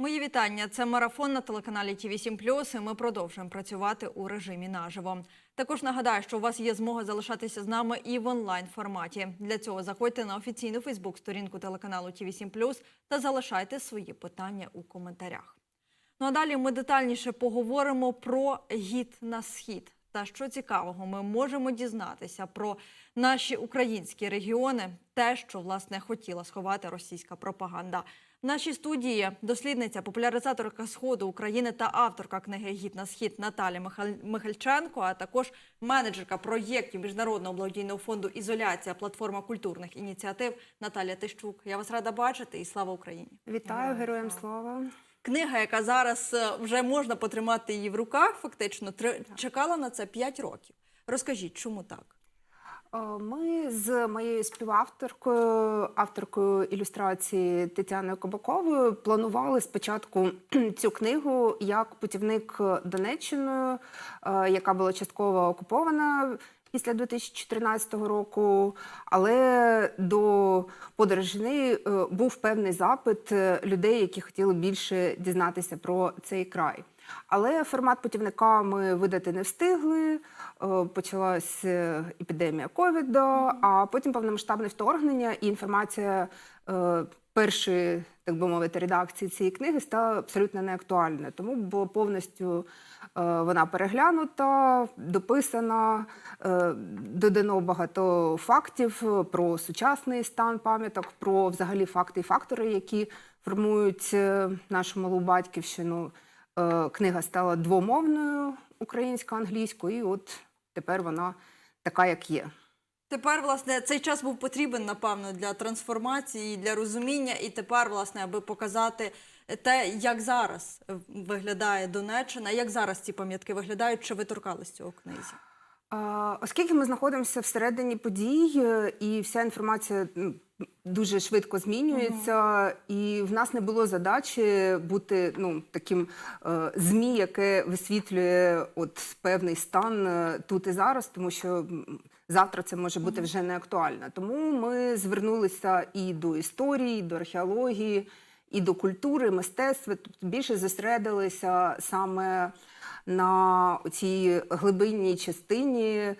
Мої вітання. Це марафон на телеканалі ТІВІ 7 і ми продовжуємо працювати у режимі наживо. Також нагадаю, що у вас є змога залишатися з нами і в онлайн форматі. Для цього заходьте на офіційну Фейсбук-сторінку телеканалу ТІВІ 7 та залишайте свої питання у коментарях. Ну а далі ми детальніше поговоримо про гід на схід. Та що цікавого, ми можемо дізнатися про наші українські регіони, те, що власне хотіла сховати російська пропаганда. В нашій студії дослідниця, популяризаторка сходу України та авторка книги Гід на схід Наталя Михаль- Михальченко, а також менеджерка проєктів міжнародного благодійного фонду Ізоляція, платформа культурних ініціатив Наталя Тищук. Я вас рада бачити і слава Україні! Вітаю героям слава. Книга, яка зараз е, вже можна потримати її в руках, фактично три- чекала на це 5 років. Розкажіть, чому так? Е, Ми з моєю співавторкою, авторкою ілюстрації Тетяною Кабаковою, планували спочатку цю книгу як путівник Донеччиною, е, яка була частково окупована. Після 2014 року, але до подорожі е, був певний запит людей, які хотіли більше дізнатися про цей край. Але формат путівника ми видати не встигли. е, Почалась е, епідемія ковіду, а потім повномасштабне вторгнення і інформація е, першої, так би мовити, редакції цієї книги стала абсолютно неактуальною. Тому було повністю е, вона переглянута, дописана, додано багато фактів про сучасний стан пам'яток, про взагалі факти і фактори, які формують нашу малу батьківщину. Е, Книга стала двомовною українсько-англійською, і от тепер вона така, як є. Тепер, власне, цей час був потрібен, напевно, для трансформації, для розуміння, і тепер, власне, аби показати те, як зараз виглядає Донеччина, як зараз ці пам'ятки виглядають, чи ви торкались цього книзі? Оскільки ми знаходимося всередині подій, е, і вся інформація м, дуже швидко змінюється, і в нас не було задачі бути ну, таким е, ЗМІ, яке висвітлює от певний стан е, тут і зараз, тому що завтра це може бути вже не актуально. Тому ми звернулися і до історії, і до археології, і до культури, мистецтва. Тобто більше зосередилися саме на цій глибинній частині е,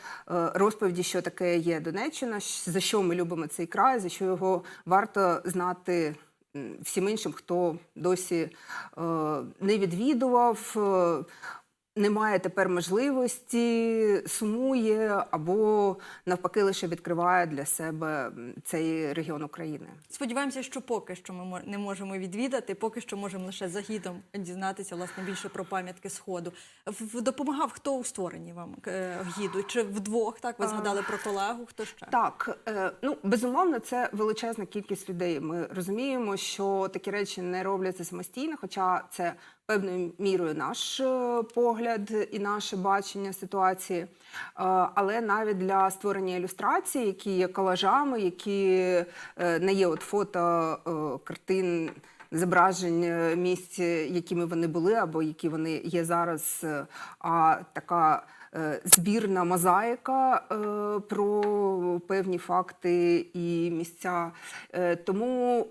розповіді, що таке є Донеччина, за що ми любимо цей край, за що його варто знати всім іншим, хто досі е, не відвідував. Е, Не має тепер можливості, сумує або навпаки лише відкриває для себе цей регіон України. Сподіваємося, що поки що ми не можемо відвідати, поки що можемо лише за гідом дізнатися власне більше про пам'ятки сходу. В- Допомагав хто у створенні вам е, гіду? Чи вдвох? Так ви згадали про колегу? Хто ще? Так, е, ну безумовно, це величезна кількість людей. Ми розуміємо, що такі речі не робляться самостійно, хоча це певною мірою наш е, погляд і наше бачення ситуації. Е, Але навіть для створення ілюстрацій, які є колажами, які е, не є от фото картин. Зображень місць, якими вони були, або які вони є зараз, а така збірна мозаїка е, про певні факти і місця. Е, Тому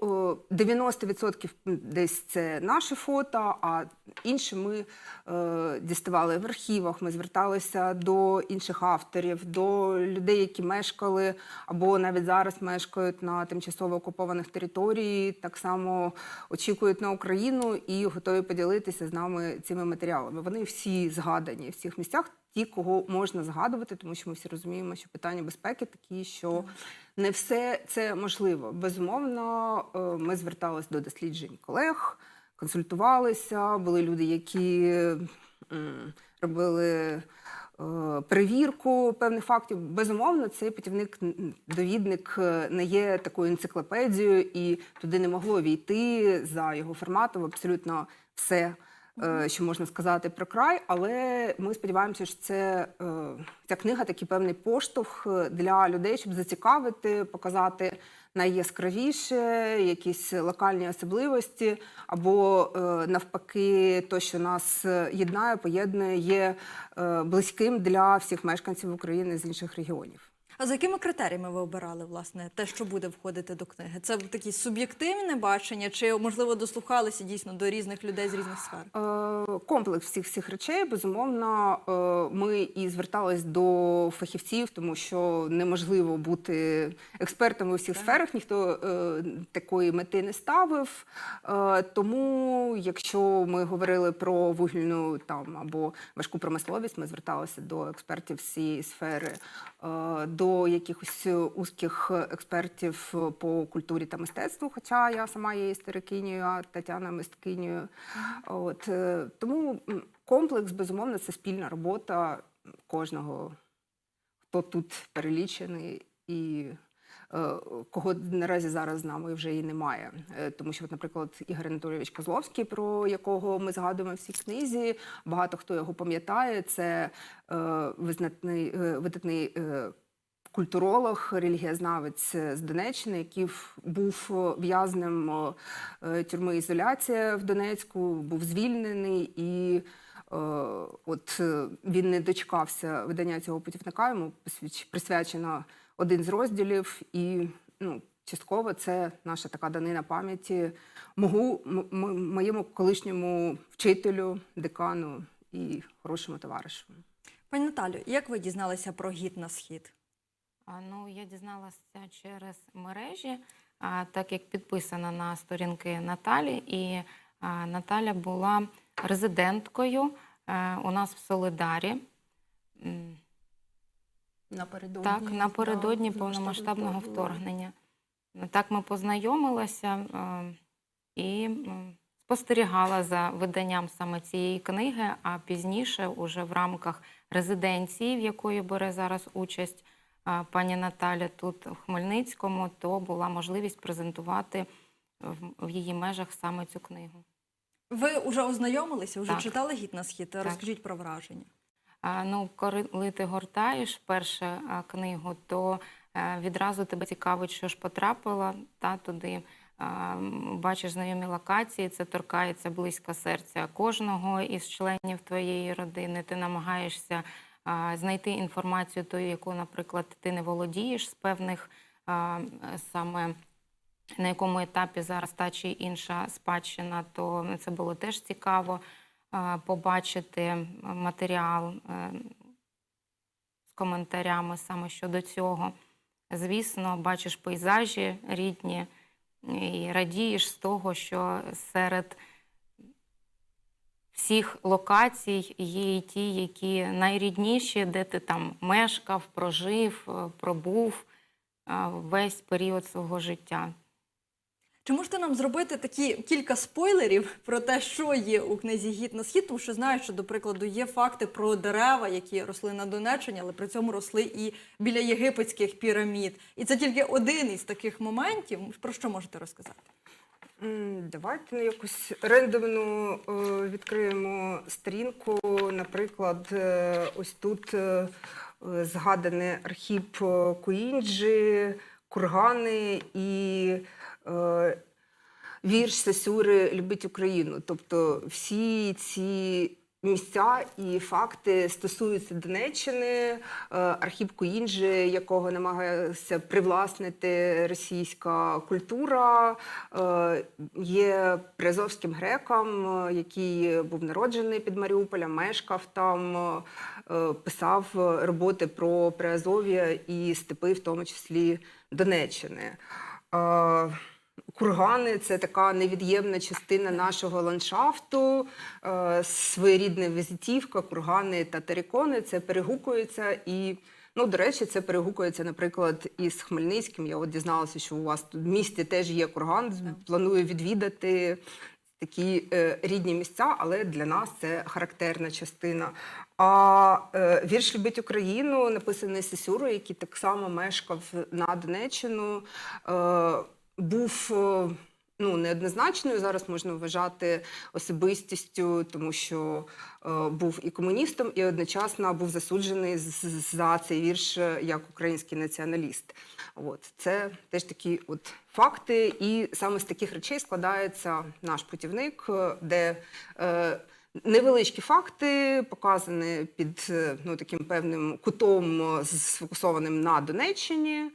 е, 90% десь це наше фото, а інші ми е, діставали в архівах. Ми зверталися до інших авторів, до людей, які мешкали або навіть зараз мешкають на тимчасово окупованих територіях, так само очікують на Україну і готові поділитися з нами цими матеріалами. Вони всі згадані в цих місцях. Ті, кого можна згадувати, тому що ми всі розуміємо, що питання безпеки такі, що не все це можливо. Безумовно, е, ми зверталися до досліджень колег, консультувалися. Були люди, які робили е, перевірку певних фактів. Безумовно, цей путівник довідник е, не є такою енциклопедією, і туди не могло війти за його форматом абсолютно все. Е, Що можна сказати про край, але ми сподіваємося, що це е, ця книга такий певний поштовх е, для людей, щоб зацікавити, показати найяскравіше, якісь локальні особливості, або навпаки, то, що нас єднає, поєднує, є близьким для всіх мешканців України з інших регіонів. А за якими критеріями ви обирали власне те, що буде входити до книги? Це такі суб'єктивне бачення, чи можливо дослухалися дійсно до різних людей з різних сфер? Е, Комплекс всіх всіх речей, безумовно, е, ми і звертались до фахівців, тому що неможливо бути експертом у всіх Так. сферах, ніхто е, такої мети не ставив. Тому, якщо ми говорили про вугільну там або важку промисловість, ми зверталися до експертів з цієї сфери, е, до якихось узких експертів по культурі та мистецтву, хоча я сама є історикинею, а Тетяна мисткинею. От е, тому комплекс, безумовно, це спільна робота кожного, хто тут перелічений і. е, Кого наразі зараз з нами вже і немає, Е, тому що, наприклад, Ігор Анатолійович Козловський, про якого ми згадуємо в цій книзі, багато хто його пам'ятає. Це е, визнатний е, видатний е, культуролог, релігієзнавець з Донеччини, який був е, в'язнем е, тюрми ізоляція в Донецьку, був звільнений і. е, От е, він не дочекався видання цього путівника. Йому присвячено один з розділів, і ну, частково це наша така данина пам'яті мого, моєму колишньому вчителю, декану і хорошому товаришу. Пані Наталю, як ви дізналися про гід на схід? Ну, я дізналася через мережі, так як підписана на сторінки Наталі, і Наталя була резиденткою е, у нас в Солидарі. Напередодні, Так, напередодні да, повномасштабного вторгнення. Так ми познайомилися е, і спостерігала за виданням саме цієї книги, а пізніше, уже в рамках резиденції, в якої бере зараз участь пані Наталя тут в Хмельницькому, то була можливість презентувати в, в її межах саме цю книгу. Ви вже ознайомилися, вже Так. читали гід на схід? Розкажіть про враження. А, Ну, коли ти гортаєш перше а, книгу, то е, відразу тебе цікавить, що ж потрапило та туди. А, Бачиш знайомі локації, це торкається близько серця кожного із членів твоєї родини. Ти намагаєшся знайти інформацію, тою, яку, наприклад, ти не володієш з певних саме на якому етапі зараз та чи інша спадщина, то це було теж цікаво побачити матеріал е, з коментарями саме щодо цього. Звісно, бачиш пейзажі рідні і радієш з того, що серед всіх локацій є і ті, які найрідніші, де ти там мешкав, прожив, е, пробув е, весь період свого життя. Чи можете нам зробити такі кілька спойлерів про те, що є у книзі Гід на схід? Тому що знаю, що, до прикладу, є факти про дерева, які росли на Донеччині, але при цьому росли і біля єгипетських пірамід. І це тільки один із таких моментів. Про що можете розказати? Давайте на якусь рендомну е, відкриємо сторінку. Наприклад, е, ось тут е, згаданий архіп Куінджі, кургани і вірш Сесюри Любить Україну. Тобто всі ці місця і факти стосуються Донеччини, е, архіп якого намагається привласнити російська культура, е, є приазовським греком, е, який був народжений під Маріуполем, мешкав там, писав роботи про Приазов'я і степи, в тому числі Донеччини. Кургани це така невід'ємна частина нашого ландшафту, е, своєрідна візитівка, кургани та терикони. Це перегукується і. Ну, до речі, це перегукується, наприклад, із Хмельницьким. Я от дізналася, що у вас тут в місті теж є курган. Планую відвідати такі е, рідні місця, але для нас це характерна частина. А е, вірш Любить Україну написаний Сесюрою, який так само мешкав на Донеччину. Е, був е, ну, неоднозначною. Зараз можна вважати особистістю, тому що е, був і комуністом, і одночасно був засуджений за цей вірш е, як український націоналіст. От це теж такі от факти, і саме з таких речей складається наш путівник, де е, Невеличкі факти показані під ну, таким певним кутом, сфокусованим на Донеччині,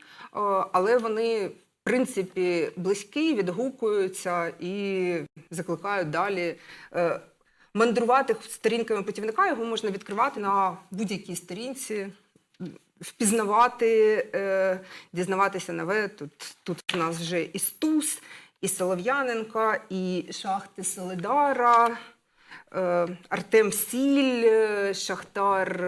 але вони, принципі, близькі, відгукуються і закликають далі. е, Мандрувати сторінками путівника його можна відкривати на будь-якій сторінці, впізнавати, е, дізнаватися нове. Тут, тут у нас вже і Стус, і Солов'яненка, і шахти Солидара, е, Артем Сіль, Шахтар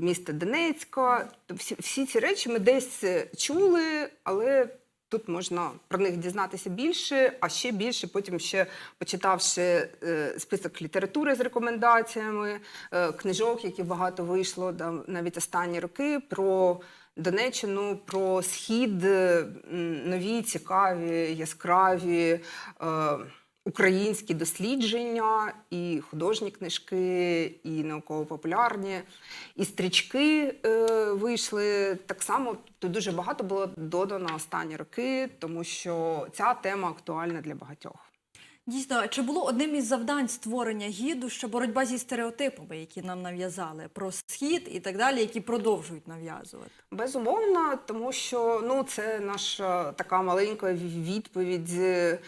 міста Донецька. Всі, всі ці речі ми десь чули, але тут можна про них дізнатися більше, а ще більше, потім ще почитавши е, список літератури з рекомендаціями, е, книжок, які багато вийшло навіть останні роки, про Донеччину, про схід, е, нові, цікаві, яскраві. Е, Українські дослідження, і художні книжки, і науково-популярні, і стрічки е, вийшли так само. Тут дуже багато було додано останні роки, тому що ця тема актуальна для багатьох. Дійсно, чи було одним із завдань створення гіду що боротьба зі стереотипами, які нам нав'язали про схід і так далі, які продовжують нав'язувати? Безумовно, тому що ну це наша така маленька відповідь е,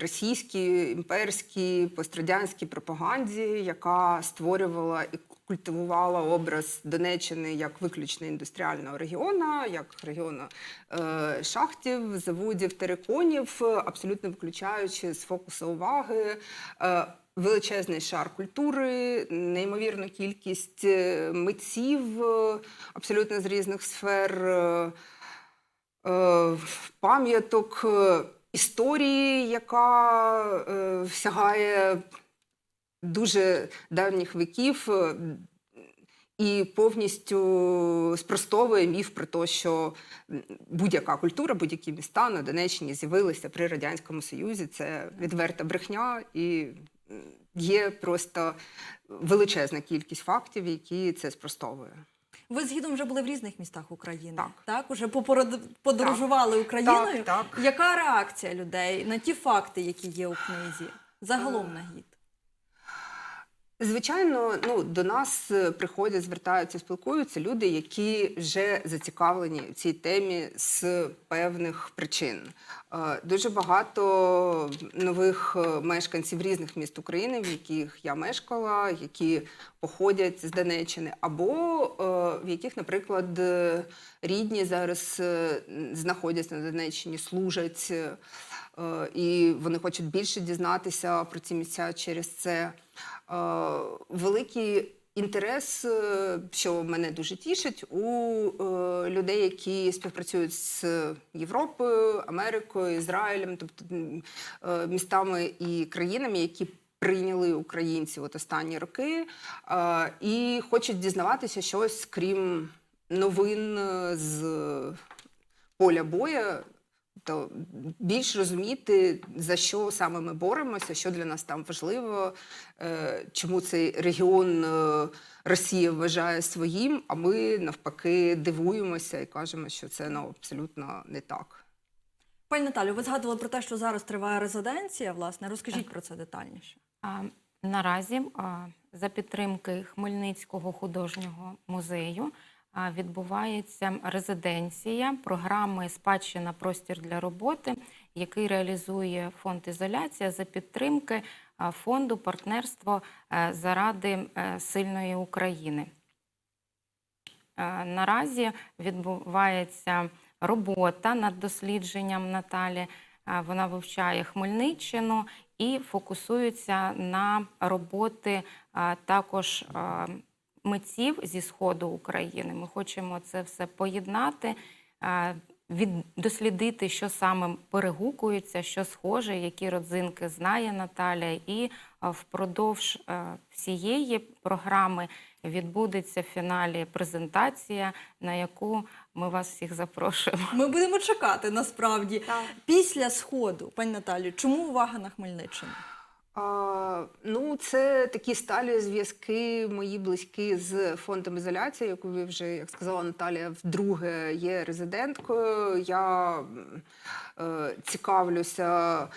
російській імперській пострадянській пропаганді, яка створювала і культивувала образ Донеччини як виключно індустріального регіону, як регіону е, шахтів, заводів, териконів, абсолютно виключаючи з фокусу уваги. Е, Величезний шар культури, неймовірну кількість е, митців е, абсолютно з різних сфер, е, пам'яток, історії, яка сягає дуже давніх віків. е, І повністю спростовує міф про те, що будь-яка культура, будь-які міста на Донеччині з'явилися при Радянському Союзі. Це відверта брехня, і є просто величезна кількість фактів, які це спростовує. Ви з гідом вже були в різних містах України. Так. так? Уже подорожували Україною. Так, так. Яка реакція людей на ті факти, які є у книзі? Загалом на гід? Звичайно, ну до нас е, приходять, звертаються, спілкуються люди, які вже зацікавлені в цій темі з певних причин. Е, Дуже багато нових е, мешканців різних міст України, в яких я мешкала, які походять з Донеччини, або в яких, наприклад, рідні зараз знаходяться на Донеччині, служать. і вони хочуть більше дізнатися про ці місця через це. Е, Великий інтерес, е, що мене дуже тішить, у е, людей, які співпрацюють з Європою, Америкою, Ізраїлем, тобто містами і країнами, які прийняли українців от останні роки, і хочуть дізнаватися щось, крім новин з поля боя, то більш розуміти, за що саме ми боремося, що для нас там важливо, е, чому цей регіон е, Росія вважає своїм, а ми навпаки дивуємося і кажемо, що це ну, абсолютно не так. Пані Наталю, ви згадували про те, що зараз триває резиденція. Власне, розкажіть про це детальніше. А, Наразі а, за підтримки Хмельницького художнього музею відбувається резиденція програми Спадщина простір для роботи, який реалізує фонд ізоляція за підтримки фонду партнерство е, заради е, сильної України. Е, Наразі відбувається робота над дослідженням Наталі. Вона вивчає Хмельниччину і фокусується на роботи також митців зі сходу України. Ми хочемо це все поєднати, від дослідити, що саме перегукується, що схоже, які родзинки знає Наталя, і впродовж всієї програми відбудеться в фіналі презентація, на яку ми вас всіх запрошуємо. Ми будемо чекати насправді. Так. Після сходу, пані Наталю, чому увага на Хмельниччину? А, ну, це такі сталі зв'язки мої близькі з фондом ізоляції, яку ви вже, як сказала Наталія, вдруге є резиденткою. Я е, цікавлюся е,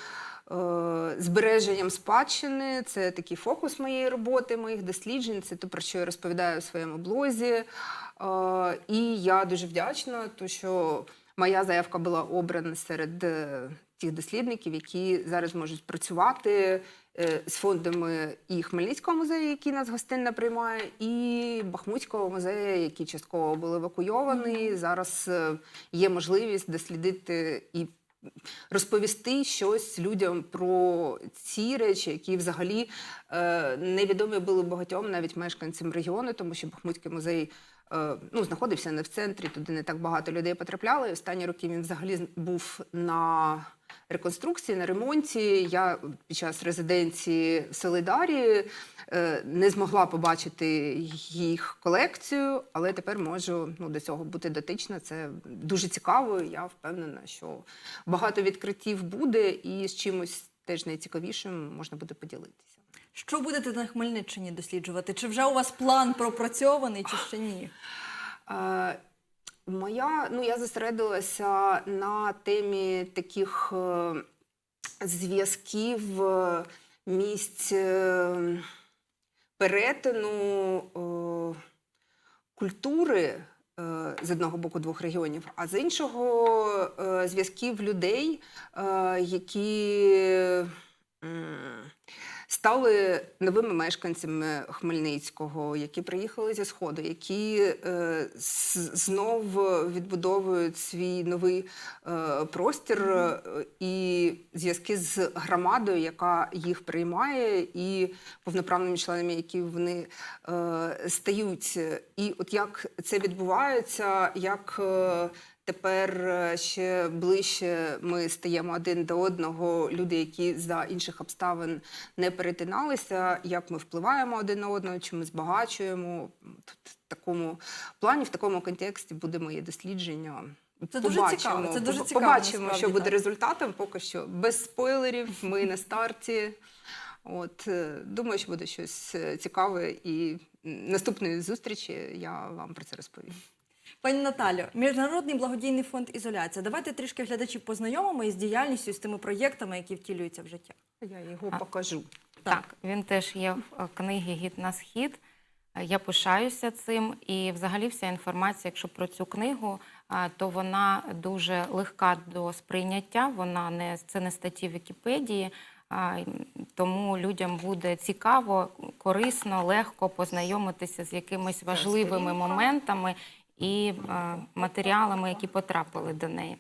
збереженням спадщини. Це такий фокус моєї роботи, моїх досліджень. Це те, про що я розповідаю у своєму блозі. Е, І я дуже вдячна, тому що моя заявка була обрана серед е, тих дослідників, які зараз можуть працювати з фондами і Хмельницького музею, який нас гостинно приймає, і Бахмутського музею, який частково був евакуйований. Зараз е, є можливість дослідити і розповісти щось людям про ці речі, які взагалі е, невідомі були багатьом навіть мешканцям регіону, тому що Бахмутський музей. е, Ну, знаходився не в центрі, туди не так багато людей потрапляли. І останні роки він взагалі був на реконструкції, на ремонті. Я під час резиденції в Солидарі е, не змогла побачити їх колекцію, але тепер можу ну, до цього бути дотична. Це дуже цікаво. Я впевнена, що багато відкриттів буде, і з чимось теж найцікавішим можна буде поділитися. Що будете на Хмельниччині досліджувати? Чи вже у вас план пропрацьований, чи ще ні? Моя, ну я зосередилася на темі таких е, зв'язків е, місць е, перетину культури з одного боку двох регіонів, а з іншого зв'язків людей, які стали новими мешканцями Хмельницького, які приїхали зі Сходу, які е, знов відбудовують свій новий е, простір е, і зв'язки з громадою, яка їх приймає, і повноправними членами, які вони е, стають. І от як це відбувається, як е, Тепер е, ще ближче ми стаємо один до одного, люди, які за інших обставин не перетиналися, як ми впливаємо один на одного, чи ми збагачуємо. Тут в такому плані, в такому контексті буде моє дослідження. Це дуже цікаво, це дуже цікаво, Побачимо, насправді, що буде так. результатом. Поки що без спойлерів. Ми на старті. От е, думаю, що буде щось е, цікаве, і наступної зустрічі я вам про це розповім. Пані Наталю, Міжнародний благодійний фонд Ізоляція. Давайте трішки глядачів познайомимо із діяльністю, з тими проєктами, які втілюються в життя. Я його А. покажу. Так, він теж є в е, книгі Гід на схід. Е, Я пишаюся цим. І взагалі вся інформація, якщо про цю книгу, е, то вона дуже легка до сприйняття. Вона не це не статті Вікіпедії. а, м, Тому людям буде цікаво, корисно, легко познайомитися з якимись важливими моментами і е, матеріалами, які потрапили до неї.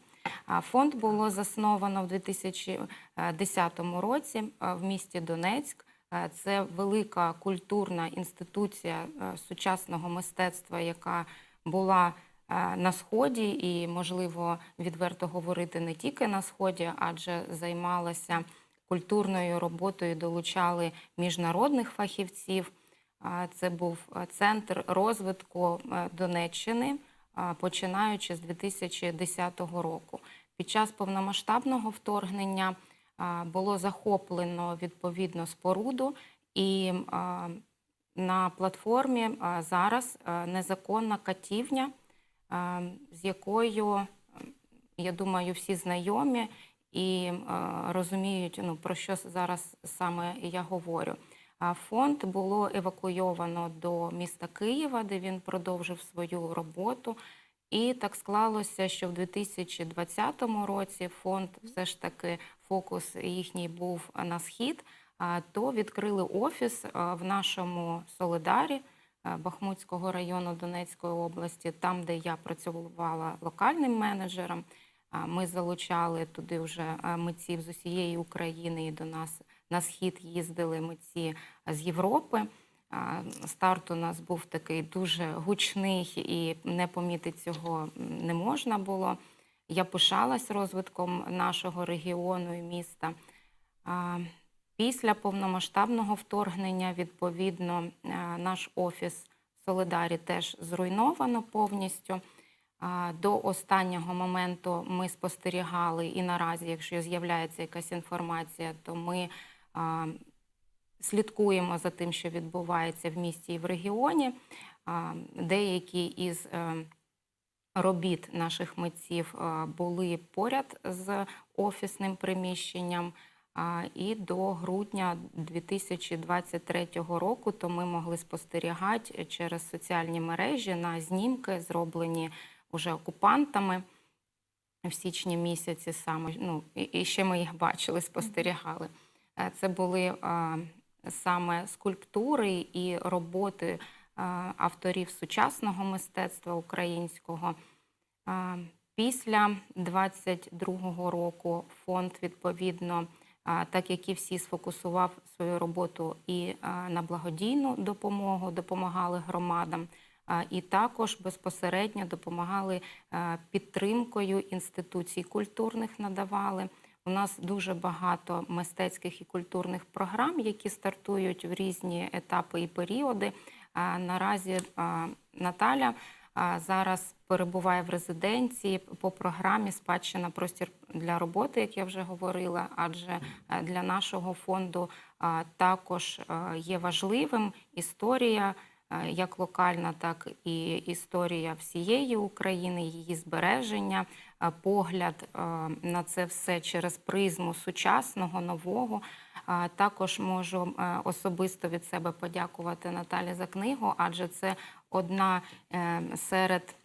Фонд було засновано в 2010 році е, в місті Донецьк. Е, Це велика культурна інституція сучасного мистецтва, яка була на сході, і можливо відверто говорити не тільки на сході, адже займалася культурною роботою, долучали міжнародних фахівців. Це був е, центр розвитку е, Донеччини, починаючи з 2010 року. Під час повномасштабного вторгнення було захоплено відповідно споруду, і на платформі зараз незаконна катівня, з якою, я думаю, всі знайомі і розуміють, ну, про що зараз саме я говорю. Фонд було евакуйовано до міста Києва, де він продовжив свою роботу. І так склалося, що в 2020 році фонд все ж таки фокус їхній був на схід. То відкрили офіс в нашому Солидарі Бахмутського району Донецької області, там, де я працювала локальним менеджером. Ми залучали туди вже митців з усієї України і до нас на схід їздили митці з Європи. Старт у нас був такий дуже гучний, і не помітити цього не можна було. Я пишалась розвитком нашого регіону і міста. Після повномасштабного вторгнення, відповідно, е, наш офіс в Солидарі теж зруйновано повністю. До останнього моменту ми спостерігали, і наразі, якщо з'являється якась інформація, то ми слідкуємо за тим, що відбувається в місті і в регіоні. Деякі із е, робіт наших митців е, були поряд з офісним приміщенням. І до грудня 2023 року то ми могли спостерігати через соціальні мережі на знімки, зроблені уже окупантами в січні місяці саме. Ну, і, і ще ми їх бачили, спостерігали. Е, Це були саме скульптури і роботи авторів сучасного мистецтва українського. Після 22-го року фонд відповідно, так як і всі сфокусував свою роботу і на благодійну допомогу, допомагали громадам, і також безпосередньо допомагали підтримкою інституцій культурних надавали. У нас дуже багато мистецьких і культурних програм, які стартують в різні етапи і періоди. Наразі Наталя зараз перебуває в резиденції по програмі Спадщина простір для роботи, як я вже говорила. Адже для нашого фонду також є важливим історія. Як локальна, так і історія всієї України, її збереження, погляд е, на це все через призму сучасного, нового. Також можу е, особисто від себе подякувати Наталі за книгу, адже це одна е, серед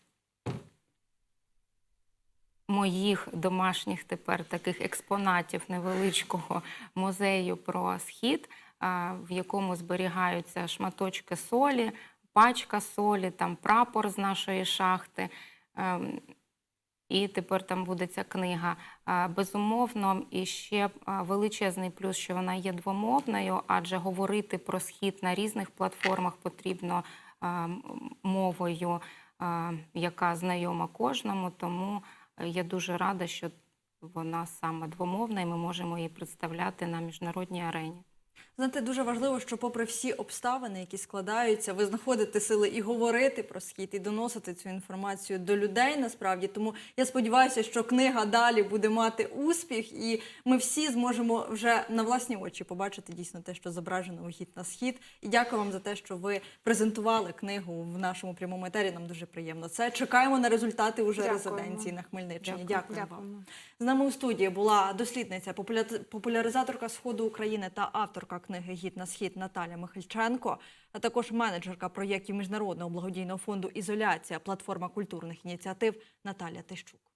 моїх домашніх тепер таких експонатів невеличкого музею про схід, в якому зберігаються шматочки солі, пачка солі, там прапор з нашої шахти. І тепер там буде ця книга. Безумовно, і ще величезний плюс, що вона є двомовною, адже говорити про схід на різних платформах потрібно мовою, яка знайома кожному. Тому е, я дуже рада, що вона саме двомовна, і ми можемо її представляти на міжнародній арені. Знаєте, дуже важливо, що, попри всі обставини, які складаються, ви знаходите сили і говорити про схід, і доносити цю інформацію до людей. Насправді, тому я сподіваюся, що книга далі буде мати успіх, і ми всі зможемо вже на власні очі побачити дійсно те, що зображено у хід на схід. І дякую вам за те, що ви презентували книгу в нашому прямому етері. Нам дуже приємно. Це чекаємо на результати уже Дякуємо. резиденції на Хмельниччині. Дякую. Дякую, вам. З нами у студії була дослідниця, популя- популяризаторка Сходу України та авторка книги Гід на схід Наталя Михальченко, а також менеджерка проєктів міжнародного благодійного фонду Ізоляція, платформа культурних ініціатив Наталя Тищук.